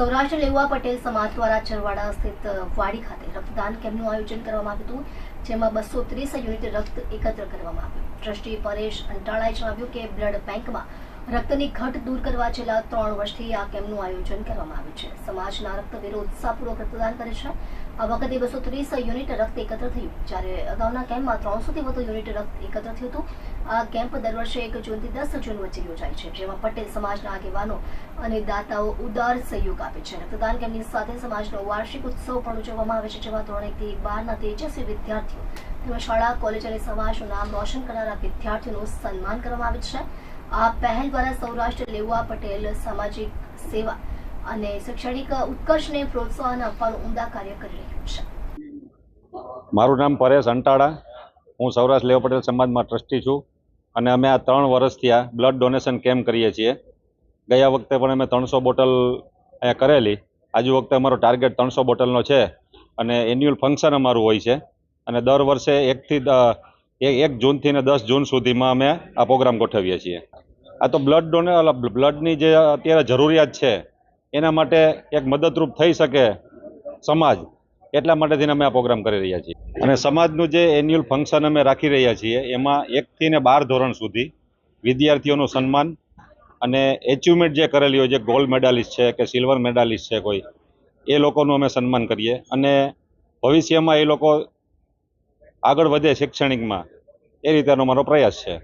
સૌરાષ્ટ્ર લેવા પટેલ સમાજ દ્વારા ચરવાડા સ્થિત વાડી ખાતે રક્તદાન કેમ્પનું આયોજન કરવામાં આવ્યું હતું, જેમાં બસો ત્રીસ યુનિટ રક્ત એકત્ર કરવામાં આવ્યું. ટ્રસ્ટી પરેશ અંટાળાએ જણાવ્યું કે બ્લડ બેંકમાં રક્તની ઘટ દૂર કરવા છેલ્લા ત્રણ વર્ષથી આ કેમ્પનું આયોજન કરવામાં આવ્યું છે. સમાજના રક્તવીરો ઉત્સાહપૂર્વક રક્તદાન કરે છે. આ વખતે બસો ત્રીસ યુનિટ રક્ત એકત્ર થયું. જ્યારે અગાઉના કેમ્પમાં ત્રણસોથી વધુ યુનિટ રક્ત એકત્ર થયું હતું. આ કેમ્પ દર વર્ષે એક જૂનથી દસ જૂન વચ્ચે યોજાય છે, જેમાં પટેલ સમાજના આગેવાનો અને દાતાઓ ઉદાર સહયોગ આપે છે. રક્તદાન કેમ્પની સાથે સમાજનો વાર્ષિક ઉત્સવ પણ ઉજવવામાં આવે છે, જેમાં ધોરણ એકથી બારના તેજસ્વી વિદ્યાર્થીઓ તેમજ શાળા, કોલેજ અને સમાજનું નામ રોશન કરનારા વિદ્યાર્થીઓનું સન્માન કરવામાં આવે છે. આ પહેલ દ્વારા સૌરાષ્ટ્ર લેવા પટેલ સામાજિક સેવા અને શૈક્ષણિક ઉત્કર્ષને પ્રોત્સાહન આપવાનું ઉમદા કાર્ય કરી રહ્યું છે. મારું નામ પરેશ અંટાળા. હું સૌરાષ્ટ્ર લેવા પટેલ સમાજમાં ટ્રસ્ટી છું અને અમે આ ત્રણ વર્ષથી આ બ્લડ ડોનેશન કેમ્પ કરીએ છીએ. ગયા વખતે પણ અમે ત્રણસો બોટલ અહીંયા કરેલી. આજુ વખતે અમારો ટાર્ગેટ ત્રણસો બોટલનો છે અને એન્યુઅલ ફંક્શન અમારું હોય છે. અને દર વર્ષે એકથી એક એક જૂનથી ને દસ જૂન સુધીમાં અમે આ પ્રોગ્રામ ગોઠવીએ છીએ. આ તો બ્લડ ડોને બ્લડની જે અત્યારે જરૂરિયાત છે, એના માટે એક મદદરૂપ થઈ શકે સમાજ, એટલા માટેથી અમે આ પ્રોગ્રામ કરી રહ્યા છીએ. અને સમાજનું જે એન્યુઅલ ફંક્શન અમે રાખી રહ્યા છીએ, એમાં એકથી ને બાર ધોરણ સુધી વિદ્યાર્થીઓનું સન્માન અને એચિવમેન્ટ જે કરેલી હોય, જે ગોલ્ડ મેડાલિસ્ટ છે કે સિલ્વર મેડાલિસ્ટ છે કોઈ, એ લોકોનું અમે સન્માન કરીએ. અને ભવિષ્યમાં એ લોકો આગળ વધે શૈક્ષણિકમાં. એ રીતેનો મારો પ્રયાસ છે.